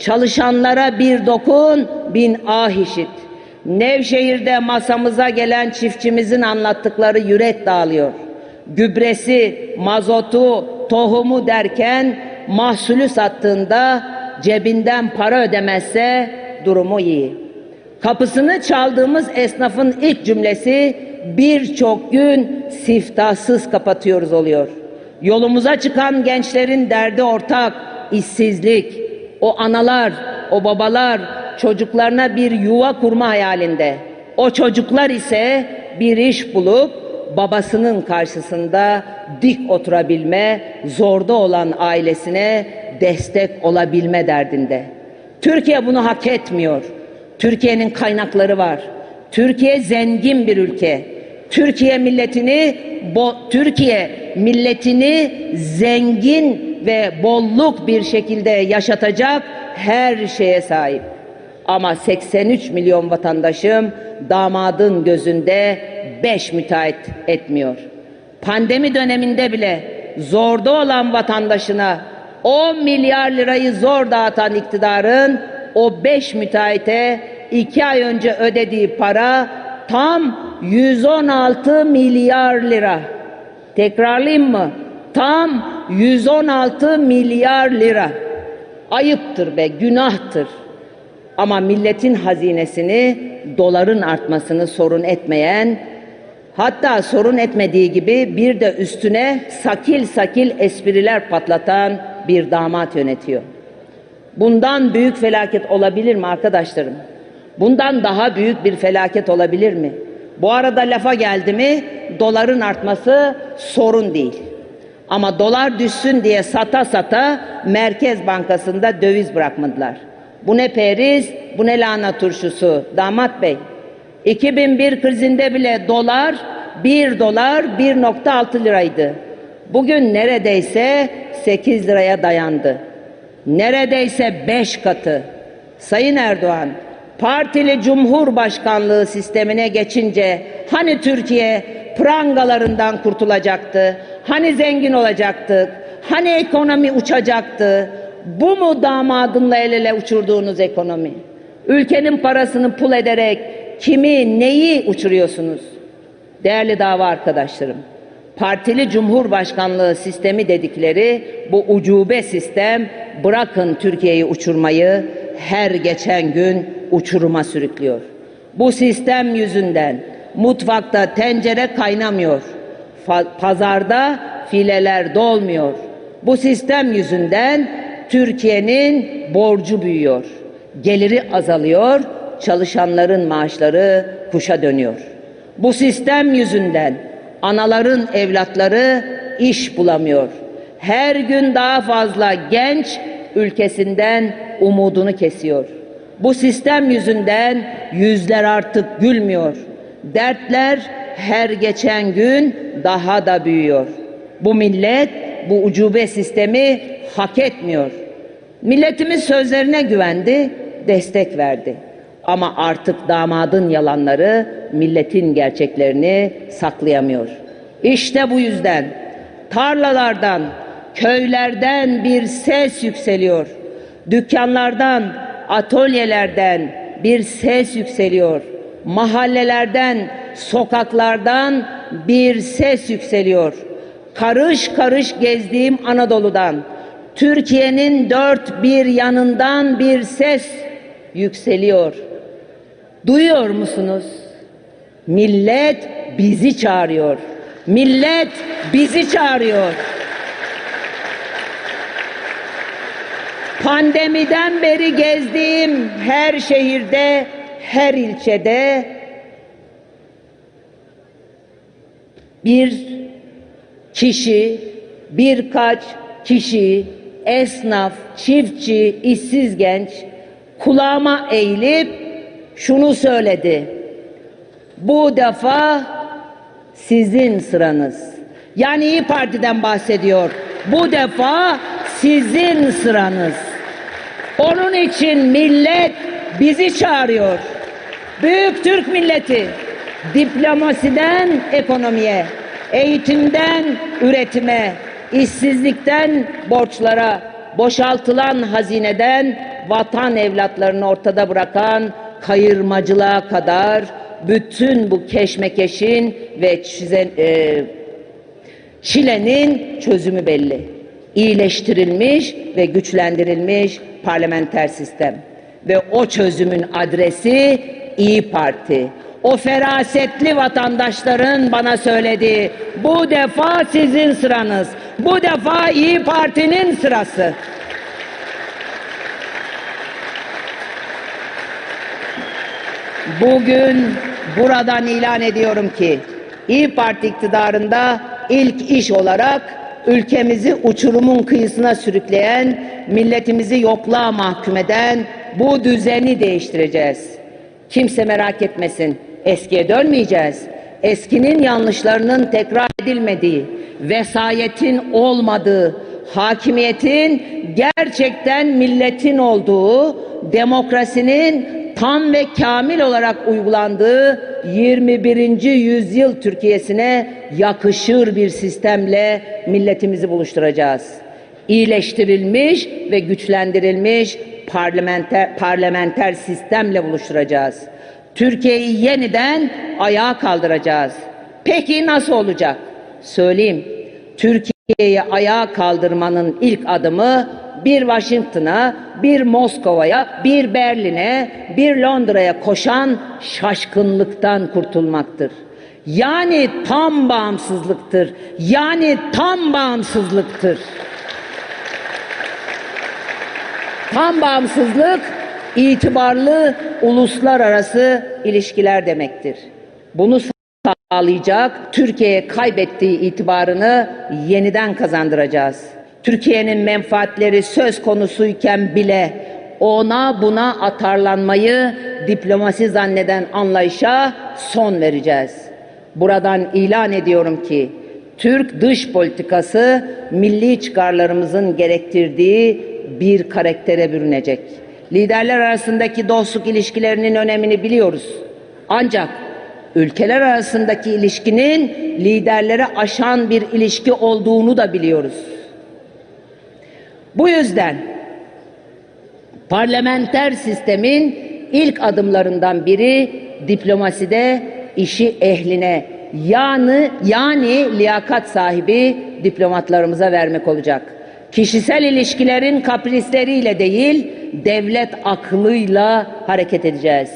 Çalışanlara bir dokun, bin ah işit. Nevşehir'de masamıza gelen çiftçimizin anlattıkları yürek dağılıyor. Gübresi, mazotu, tohumu derken mahsulü sattığında cebinden para ödemezse durumu iyi. Kapısını çaldığımız esnafın ilk cümlesi birçok gün siftahsız kapatıyoruz oluyor. Yolumuza çıkan gençlerin derdi ortak, işsizlik. O analar, o babalar çocuklarına bir yuva kurma hayalinde. O çocuklar ise bir iş bulup babasının karşısında dik oturabilme, zorda olan ailesine destek olabilme derdinde. Türkiye bunu hak etmiyor. Türkiye'nin kaynakları var. Türkiye zengin bir ülke. Türkiye milletini bo, Türkiye milletini zengin ve bolluk bir şekilde yaşatacak her şeye sahip. Ama 83 milyon vatandaşım damadın gözünde 5 müteahhit etmiyor. Pandemi döneminde bile zorda olan vatandaşına 10 milyar lirayı zor dağıtan iktidarın o 5 müteahhite 2 ay önce ödediği para tam 116 milyar lira. Tekrarlayayım mı? Tam 116 milyar lira. Ayıptır be, günahtır. Ama milletin hazinesini doların artmasını sorun etmeyen hatta sorun etmediği gibi bir de üstüne sakil sakil espriler patlatan bir damat yönetiyor. Bundan büyük felaket olabilir mi arkadaşlarım? Bundan daha büyük bir felaket olabilir mi? Bu arada lafa geldi mi doların artması sorun değil. Ama dolar düşsün diye sata sata Merkez Bankası'nda döviz bırakmadılar. Bu ne periz, bu ne lahana turşusu damat bey. 2001 krizinde bile dolar 1 dolar 1.6 liraydı. Bugün neredeyse 8 liraya dayandı. Neredeyse 5 katı. Sayın Erdoğan, partili cumhurbaşkanlığı sistemine geçince hani Türkiye prangalarından kurtulacaktı? Hani zengin olacaktık? Hani ekonomi uçacaktı? Bu mu damadınla el ele uçurduğunuz ekonomi? Ülkenin parasını pul ederek kimi, neyi uçuruyorsunuz? Değerli dava arkadaşlarım, partili cumhurbaşkanlığı sistemi dedikleri bu ucube sistem bırakın Türkiye'yi uçurmayı her geçen gün uçuruma sürüklüyor. Bu sistem yüzünden mutfakta tencere kaynamıyor. Pazarda fileler dolmuyor. Bu sistem yüzünden Türkiye'nin borcu büyüyor. Geliri azalıyor, çalışanların maaşları kuşa dönüyor. Bu sistem yüzünden anaların evlatları iş bulamıyor. Her gün daha fazla genç ülkesinden umudunu kesiyor. Bu sistem yüzünden yüzler artık gülmüyor. Dertler her geçen gün daha da büyüyor. Bu millet bu ucube sistemi hak etmiyor. Milletimiz sözlerine güvendi, destek verdi. Ama artık damadın yalanları milletin gerçeklerini saklayamıyor. İşte bu yüzden tarlalardan, köylerden bir ses yükseliyor. Dükkanlardan, atölyelerden bir ses yükseliyor. Mahallelerden, sokaklardan bir ses yükseliyor. Karış karış gezdiğim Anadolu'dan, Türkiye'nin dört bir yanından bir ses yükseliyor. Duyuyor musunuz? Millet bizi çağırıyor. Millet bizi çağırıyor. Pandemiden beri gezdiğim her şehirde, her ilçede bir kişi, birkaç kişi, esnaf, çiftçi, işsiz genç kulağıma eğilip şunu söyledi. Bu defa sizin sıranız. Yani İyi Parti'den bahsediyor. Bu defa sizin sıranız. Onun için millet bizi çağırıyor. Büyük Türk milleti diplomasiden ekonomiye, eğitimden üretime, işsizlikten borçlara, boşaltılan hazineden vatan evlatlarını ortada bırakan kayırmacılığa kadar bütün bu keşmekeşin ve çizen, e, çilenin çözümü belli. İyileştirilmiş ve güçlendirilmiş parlamenter sistem. Ve o çözümün adresi İyi Parti. O ferasetli vatandaşların bana söylediği bu defa sizin sıranız. Bu defa İyi Parti'nin sırası. Bugün buradan ilan ediyorum ki İyi Parti iktidarında ilk iş olarak ülkemizi uçurumun kıyısına sürükleyen, milletimizi yokluğa mahkum eden bu düzeni değiştireceğiz. Kimse merak etmesin. Eskiye dönmeyeceğiz. Eskinin yanlışlarının tekrar edilmediği, vesayetin olmadığı, hakimiyetin gerçekten milletin olduğu, demokrasinin tam ve kamil olarak uygulandığı 21. yüzyıl Türkiye'sine yakışır bir sistemle milletimizi buluşturacağız. İyileştirilmiş ve güçlendirilmiş parlamenter, parlamenter sistemle buluşturacağız. Türkiye'yi yeniden ayağa kaldıracağız. Peki nasıl olacak? Söyleyeyim. Türkiye'yi ayağa kaldırmanın ilk adımı bir Washington'a, bir Moskova'ya, bir Berlin'e, bir Londra'ya koşan şaşkınlıktan kurtulmaktır. Yani tam bağımsızlıktır. Yani tam bağımsızlıktır. Tam bağımsızlık itibarlı uluslararası ilişkiler demektir. Bunu sağlayacak Türkiye'ye kaybettiği itibarını yeniden kazandıracağız. Türkiye'nin menfaatleri söz konusuyken bile ona buna atarlanmayı diplomasi zanneden anlayışa son vereceğiz. Buradan ilan ediyorum ki Türk dış politikası milli çıkarlarımızın gerektirdiği bir karaktere bürünecek. Liderler arasındaki dostluk ilişkilerinin önemini biliyoruz. Ancak ülkeler arasındaki ilişkinin liderlere aşan bir ilişki olduğunu da biliyoruz. Bu yüzden parlamenter sistemin ilk adımlarından biri diplomaside işi ehline yani yani liyakat sahibi diplomatlarımıza vermek olacak. Kişisel ilişkilerin kaprisleriyle değil, devlet aklıyla hareket edeceğiz.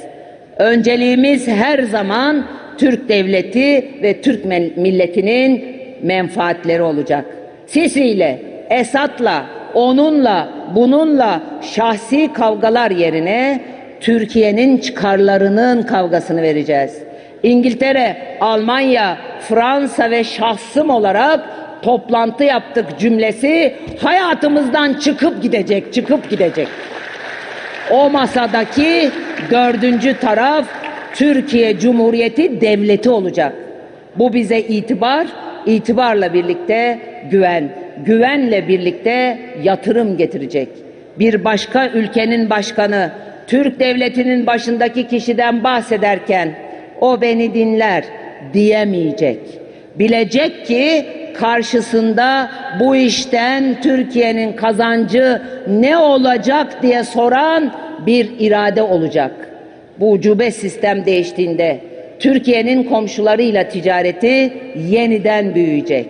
Önceliğimiz her zaman Türk devleti ve Türk milletinin menfaatleri olacak. Sisi ile, Esat'la, onunla, bununla şahsi kavgalar yerine Türkiye'nin çıkarlarının kavgasını vereceğiz. İngiltere, Almanya, Fransa ve şahsım olarak toplantı yaptık cümlesi hayatımızdan çıkıp gidecek, çıkıp gidecek. O masadaki dördüncü taraf Türkiye Cumhuriyeti Devleti olacak. Bu bize itibar, itibarla birlikte güven, güvenle birlikte yatırım getirecek. Bir başka ülkenin başkanı Türk devletinin başındaki kişiden bahsederken o beni dinler diyemeyecek. Bilecek ki karşısında bu işten Türkiye'nin kazancı ne olacak diye soran bir irade olacak. Bu ucube sistem değiştiğinde Türkiye'nin komşularıyla ticareti yeniden büyüyecek.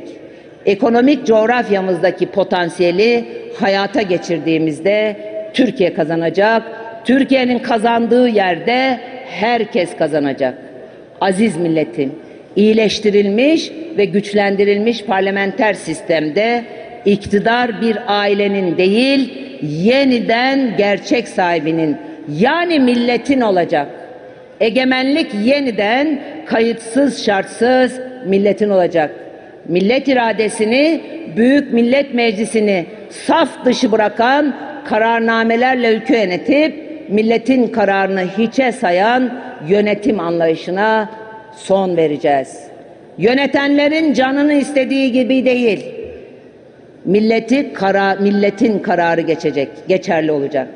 Ekonomik coğrafyamızdaki potansiyeli hayata geçirdiğimizde Türkiye kazanacak. Türkiye'nin kazandığı yerde herkes kazanacak. Aziz milletim, iyileştirilmiş ve güçlendirilmiş parlamenter sistemde iktidar bir ailenin değil, yeniden gerçek sahibinin yani milletin olacak. Egemenlik yeniden kayıtsız şartsız milletin olacak. Millet iradesini Büyük Millet Meclisi'ni saf dışı bırakan kararnamelerle ülke yönetip milletin kararını hiçe sayan yönetim anlayışına son vereceğiz. Yönetenlerin canını istediği gibi değil. Milleti kara, milletin kararı geçecek, geçerli olacak.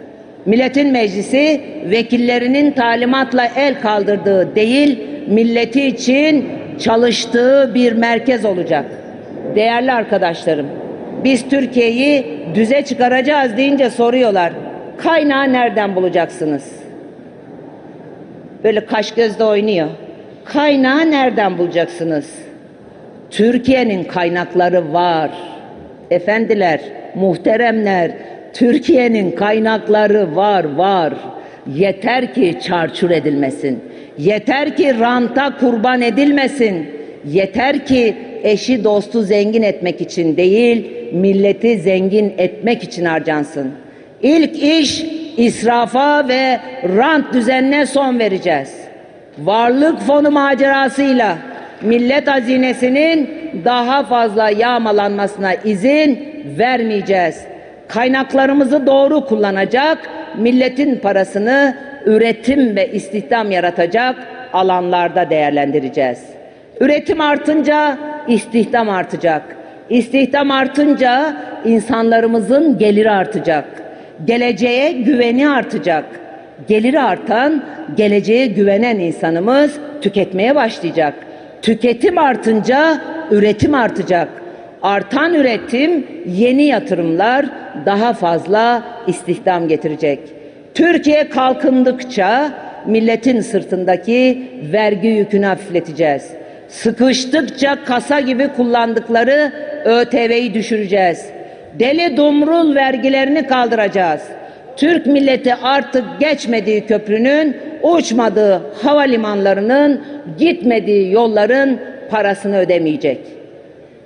Milletin meclisi vekillerinin talimatla el kaldırdığı değil, milleti için çalıştığı bir merkez olacak. Değerli arkadaşlarım, biz Türkiye'yi düze çıkaracağız deyince soruyorlar. Kaynağı nereden bulacaksınız? Böyle kaş gözle oynuyor. Kaynağı nereden bulacaksınız? Türkiye'nin kaynakları var. Efendiler, muhteremler, Türkiye'nin kaynakları var, var. Yeter ki çarçur edilmesin. Yeter ki ranta kurban edilmesin. Yeter ki eşi dostu zengin etmek için değil, milleti zengin etmek için harcansın. İlk iş israfa ve rant düzenine son vereceğiz. Varlık fonu macerasıyla millet hazinesinin daha fazla yağmalanmasına izin vermeyeceğiz. Kaynaklarımızı doğru kullanacak, milletin parasını üretim ve istihdam yaratacak alanlarda değerlendireceğiz. Üretim artınca istihdam artacak. İstihdam artınca insanlarımızın geliri artacak. Geleceğe güveni artacak. Geliri artan, geleceğe güvenen insanımız tüketmeye başlayacak. Tüketim artınca üretim artacak. Artan üretim yeni yatırımlar daha fazla istihdam getirecek. Türkiye kalkındıkça milletin sırtındaki vergi yükünü hafifleteceğiz. Sıkıştıkça kasa gibi kullandıkları ÖTV'yi düşüreceğiz. Deli dumrul vergilerini kaldıracağız. Türk milleti artık geçmediği köprünün, uçmadığı havalimanlarının, gitmediği yolların parasını ödemeyecek.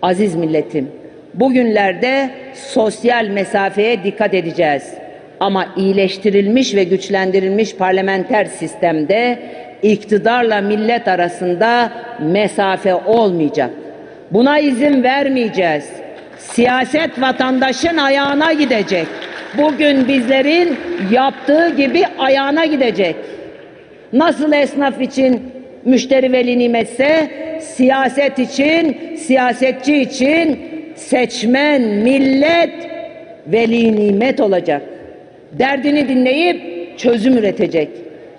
Aziz milletim, bugünlerde sosyal mesafeye dikkat edeceğiz. Ama iyileştirilmiş ve güçlendirilmiş parlamenter sistemde iktidarla millet arasında mesafe olmayacak. Buna izin vermeyeceğiz. Siyaset vatandaşın ayağına gidecek. Bugün bizlerin yaptığı gibi ayağına gidecek. Nasıl esnaf için müşteri veli nimetse siyaset için, siyasetçi için seçmen, millet veli nimet olacak. Derdini dinleyip çözüm üretecek.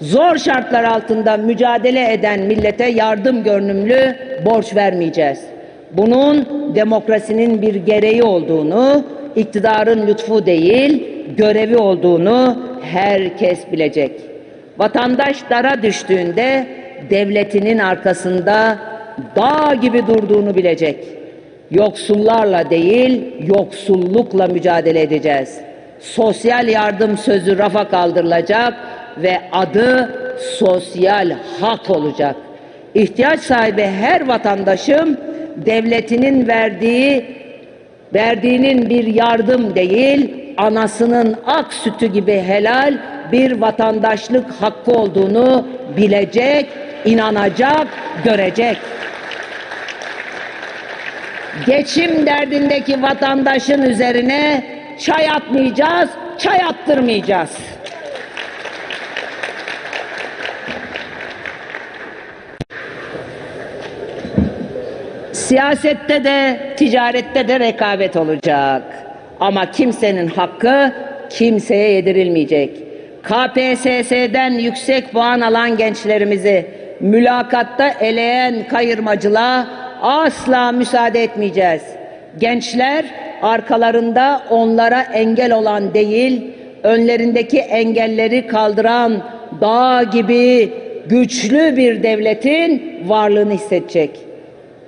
Zor şartlar altında mücadele eden millete yardım görünümlü borç vermeyeceğiz. Bunun demokrasinin bir gereği olduğunu, iktidarın lütfu değil, görevi olduğunu herkes bilecek. Vatandaş dara düştüğünde devletinin arkasında dağ gibi durduğunu bilecek. Yoksullarla değil, yoksullukla mücadele edeceğiz. Sosyal yardım sözü rafa kaldırılacak ve adı sosyal hak olacak. İhtiyaç sahibi her vatandaşım devletinin verdiği verdiğinin bir yardım değil, anasının ak sütü gibi helal bir vatandaşlık hakkı olduğunu bilecek, inanacak, görecek. Geçim derdindeki vatandaşın üzerine çay atmayacağız, çay attırmayacağız. Siyasette de, ticarette de rekabet olacak. Ama kimsenin hakkı kimseye yedirilmeyecek. KPSS'den yüksek puan alan gençlerimizi mülakatta eleyen kayırmacılığa asla müsaade etmeyeceğiz. Gençler arkalarında onlara engel olan değil, önlerindeki engelleri kaldıran dağ gibi güçlü bir devletin varlığını hissedecek.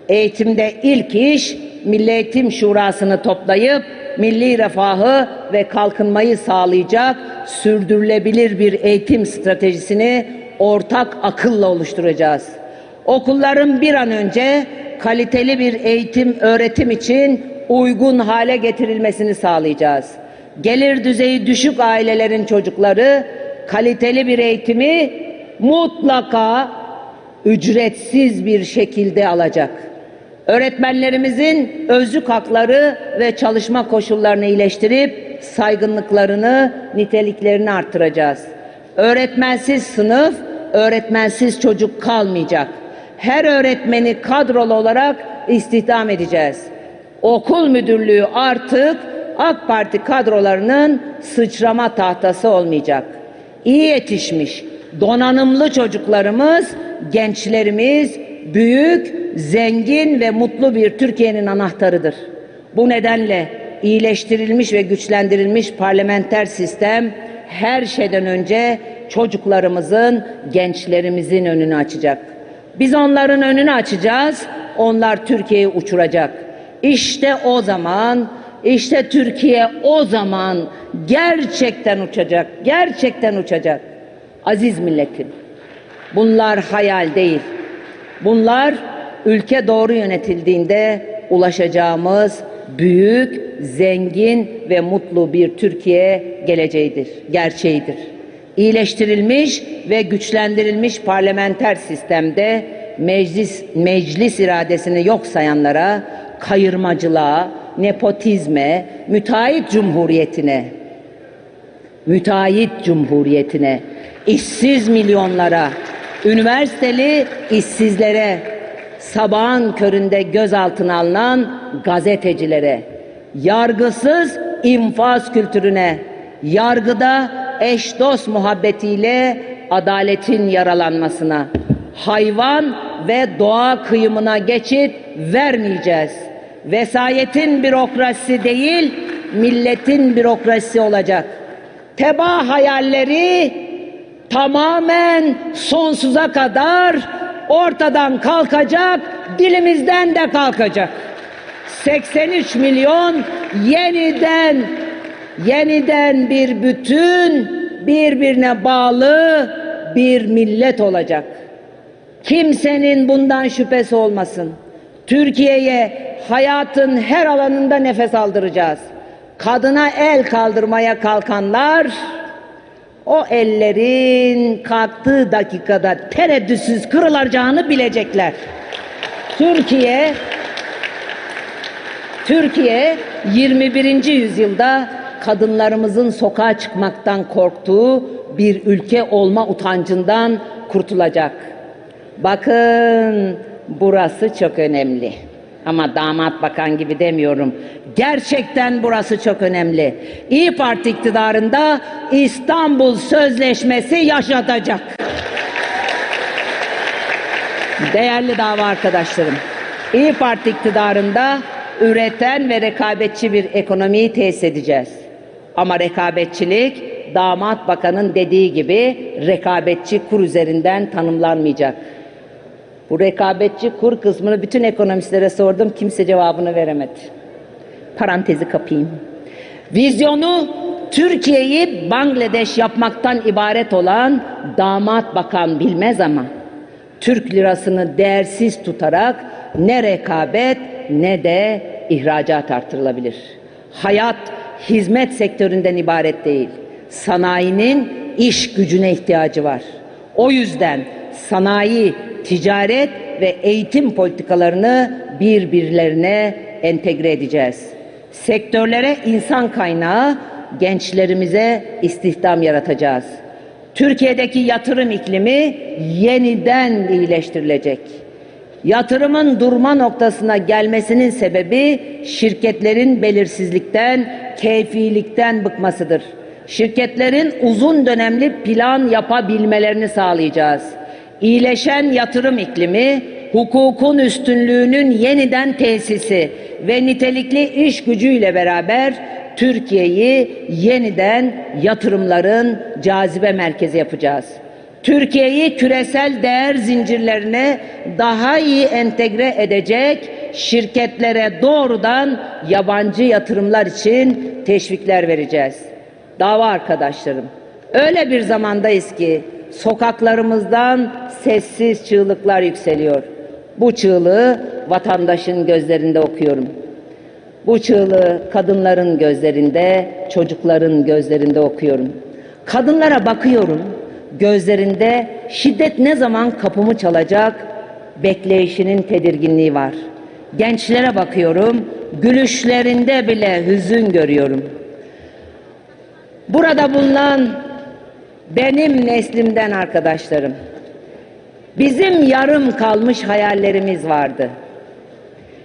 Eğitimde ilk iş Milli Eğitim Şurası'nı toplayıp milli refahı ve kalkınmayı sağlayacak sürdürülebilir bir eğitim stratejisini ortak akılla oluşturacağız. Okulların bir an önce kaliteli bir eğitim öğretim için uygun hale getirilmesini sağlayacağız. Gelir düzeyi düşük ailelerin çocukları kaliteli bir eğitimi mutlaka ücretsiz bir şekilde alacak. Öğretmenlerimizin özlük hakları ve çalışma koşullarını iyileştirip saygınlıklarını, niteliklerini arttıracağız. Öğretmensiz sınıf, öğretmensiz çocuk kalmayacak. Her öğretmeni kadrolu olarak istihdam edeceğiz. Okul müdürlüğü artık AK Parti kadrolarının sıçrama tahtası olmayacak. İyi yetişmiş, donanımlı çocuklarımız, gençlerimiz büyük, zengin ve mutlu bir Türkiye'nin anahtarıdır. Bu nedenle iyileştirilmiş ve güçlendirilmiş parlamenter sistem her şeyden önce çocuklarımızın, gençlerimizin önünü açacak. Biz onların önünü açacağız, onlar Türkiye'yi uçuracak. İşte o zaman, işte Türkiye o zaman gerçekten uçacak, gerçekten uçacak. Aziz milletim, bunlar hayal değil. Bunlar ülke doğru yönetildiğinde ulaşacağımız büyük, zengin ve mutlu bir Türkiye geleceğidir, gerçeğidir. İyileştirilmiş ve güçlendirilmiş parlamenter sistemde meclis meclis iradesini yok sayanlara, kayırmacılığa, nepotizme, müteahhit cumhuriyetine, müteahhit cumhuriyetine, işsiz milyonlara, üniversiteli işsizlere, sabahın köründe gözaltına alınan gazetecilere, yargısız infaz kültürüne, yargıda eş dost muhabbetiyle adaletin yaralanmasına, hayvan ve doğa kıyımına geçit vermeyeceğiz. Vesayetin bürokrasisi değil, milletin bürokrasisi olacak. Teba hayalleri tamamen sonsuza kadar ortadan kalkacak, dilimizden de kalkacak. 83 milyon yeniden yeniden bir bütün birbirine bağlı bir millet olacak. Kimsenin bundan şüphesi olmasın. Türkiye'ye hayatın her alanında nefes aldıracağız. Kadına el kaldırmaya kalkanlar o ellerin kalktığı dakikada tereddütsüz kırılacağını bilecekler. Türkiye Türkiye 21. yüzyılda kadınlarımızın sokağa çıkmaktan korktuğu bir ülke olma utancından kurtulacak. Bakın burası çok önemli. Ama damat bakan gibi demiyorum. Gerçekten burası çok önemli. İyi Parti iktidarında İstanbul Sözleşmesi yaşatacak. Değerli dava arkadaşlarım, İyi Parti iktidarında üreten ve rekabetçi bir ekonomiyi tesis edeceğiz. Ama rekabetçilik damat bakanın dediği gibi rekabetçi kur üzerinden tanımlanmayacak. Bu rekabetçi kur kısmını bütün ekonomistlere sordum. Kimse cevabını veremedi. Parantezi kapayım. Vizyonu Türkiye'yi Bangladeş yapmaktan ibaret olan damat bakan bilmez ama Türk lirasını değersiz tutarak ne rekabet ne de ihracat artırılabilir. Hayat hizmet sektöründen ibaret değil. Sanayinin iş gücüne ihtiyacı var. O yüzden sanayi, ticaret ve eğitim politikalarını birbirlerine entegre edeceğiz. Sektörlere insan kaynağı, gençlerimize istihdam yaratacağız. Türkiye'deki yatırım iklimi yeniden iyileştirilecek. Yatırımın durma noktasına gelmesinin sebebi şirketlerin belirsizlikten, keyfilikten bıkmasıdır. Şirketlerin uzun dönemli plan yapabilmelerini sağlayacağız. İyileşen yatırım iklimi, hukukun üstünlüğünün yeniden tesisi ve nitelikli iş gücüyle beraber Türkiye'yi yeniden yatırımların cazibe merkezi yapacağız. Türkiye'yi küresel değer zincirlerine daha iyi entegre edecek şirketlere doğrudan yabancı yatırımlar için teşvikler vereceğiz. Dava arkadaşlarım, öyle bir zamandayız ki sokaklarımızdan sessiz çığlıklar yükseliyor. Bu çığlığı vatandaşın gözlerinde okuyorum. Bu çığlığı kadınların gözlerinde, çocukların gözlerinde okuyorum. Kadınlara bakıyorum, gözlerinde şiddet ne zaman kapımı çalacak bekleyişinin tedirginliği var. Gençlere bakıyorum, gülüşlerinde bile hüzün görüyorum. Burada bulunan benim neslimden arkadaşlarım, bizim yarım kalmış hayallerimiz vardı.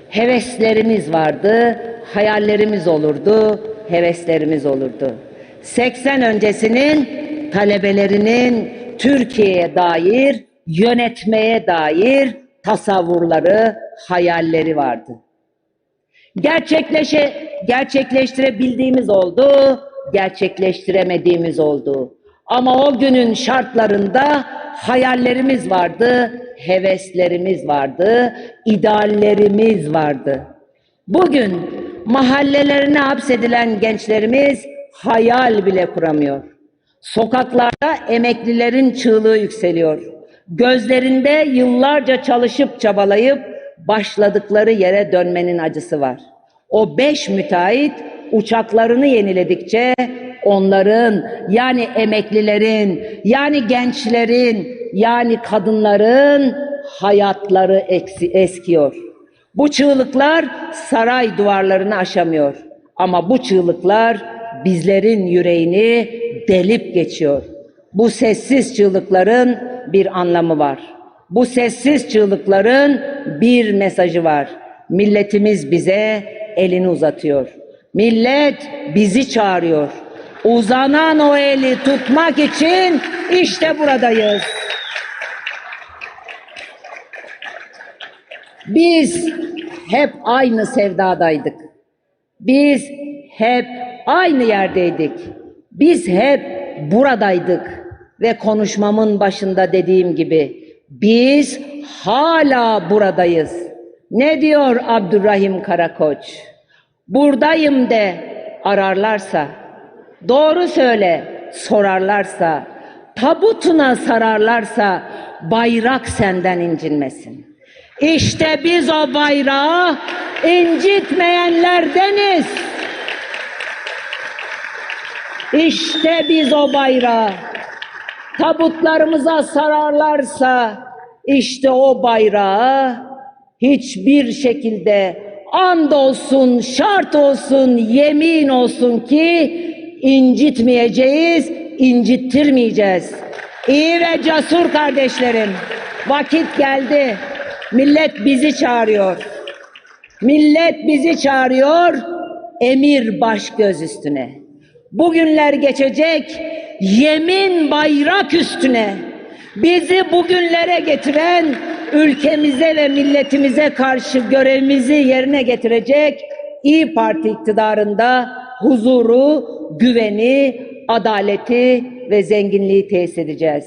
Heveslerimiz vardı, hayallerimiz olurdu, heveslerimiz olurdu. 80 öncesinin talebelerinin Türkiye'ye dair, yönetmeye dair tasavvurları, hayalleri vardı. Gerçekleşe, gerçekleştirebildiğimiz oldu, gerçekleştiremediğimiz oldu. Ama o günün şartlarında hayallerimiz vardı, heveslerimiz vardı, ideallerimiz vardı. Bugün mahallelerine hapsedilen gençlerimiz hayal bile kuramıyor. Sokaklarda emeklilerin çığlığı yükseliyor. Gözlerinde yıllarca çalışıp çabalayıp başladıkları yere dönmenin acısı var. O beş müteahhit uçaklarını yeniledikçe onların yani emeklilerin yani gençlerin yani kadınların hayatları eksi, eskiyor. Bu çığlıklar saray duvarlarını aşamıyor. Ama bu çığlıklar bizlerin yüreğini delip geçiyor. Bu sessiz çığlıkların bir anlamı var. Bu sessiz çığlıkların bir mesajı var. Milletimiz bize elini uzatıyor. Millet bizi çağırıyor. Uzanan o eli tutmak için işte buradayız. Biz hep aynı sevdadaydık. Biz hep aynı yerdeydik. Biz hep buradaydık ve konuşmamın başında dediğim gibi biz hala buradayız. Ne diyor Abdurrahim Karakoç? Buradayım de ararlarsa, doğru söyle sorarlarsa, tabutuna sararlarsa bayrak senden incinmesin. İşte biz o bayrağı incitmeyenlerdeniz. İşte biz o bayrağı tabutlarımıza sararlarsa işte o bayrağı hiçbir şekilde and olsun, şart olsun, yemin olsun ki incitmeyeceğiz, incittirmeyeceğiz. İyi ve cesur kardeşlerim, vakit geldi. Millet bizi çağırıyor. Millet bizi çağırıyor, emir baş göz üstüne. Bugünler geçecek, yemin bayrak üstüne. Bizi bugünlere getiren, ülkemize ve milletimize karşı görevimizi yerine getirecek İyi Parti iktidarında huzuru, güveni, adaleti ve zenginliği tesis edeceğiz.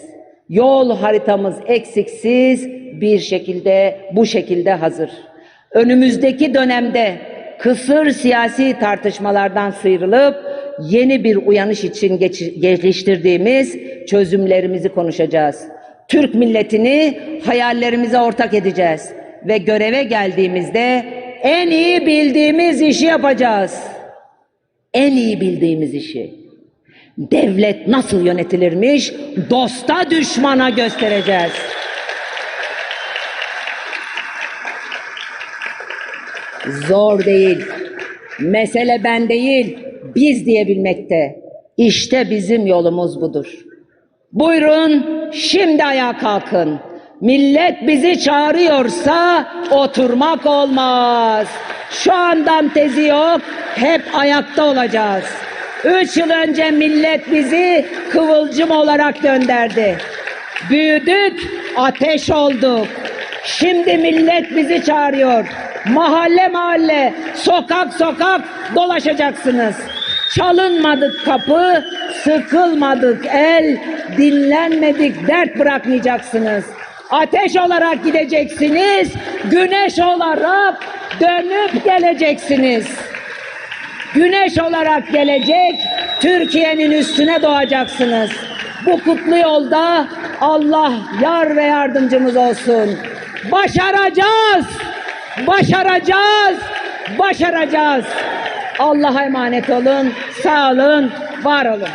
Yol haritamız eksiksiz bir şekilde bu şekilde hazır. Önümüzdeki dönemde kısır siyasi tartışmalardan sıyrılıp yeni bir uyanış için geliştirdiğimiz çözümlerimizi konuşacağız. Türk milletini hayallerimize ortak edeceğiz ve göreve geldiğimizde en iyi bildiğimiz işi yapacağız. En iyi bildiğimiz işi. Devlet nasıl yönetilirmiş dosta düşmana göstereceğiz. Zor değil. Mesele ben değil, biz diyebilmekte. İşte bizim yolumuz budur. Buyurun şimdi ayağa kalkın. Millet bizi çağırıyorsa oturmak olmaz. Şu andan tezi yok, hep ayakta olacağız. Üç yıl önce millet bizi kıvılcım olarak gönderdi. Büyüdük, ateş olduk. Şimdi millet bizi çağırıyor. Mahalle mahalle, sokak sokak dolaşacaksınız. Çalınmadık kapı, sıkılmadık el, dinlenmedik dert bırakmayacaksınız. Ateş olarak gideceksiniz, güneş olarak dönüp geleceksiniz. Güneş olarak gelecek, Türkiye'nin üstüne doğacaksınız. Bu kutlu yolda Allah yar ve yardımcımız olsun. Başaracağız, başaracağız, başaracağız. Allah'a emanet olun, sağ olun, var olun.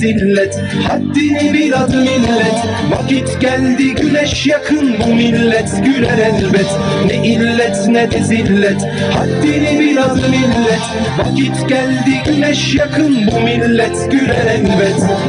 Zillet Haddini bil adı millet. Vakit geldi güneş yakın bu millet. Güler elbet Ne illet ne de zillet. Haddini bil adı millet. Vakit geldi güneş yakın bu millet. Güler elbet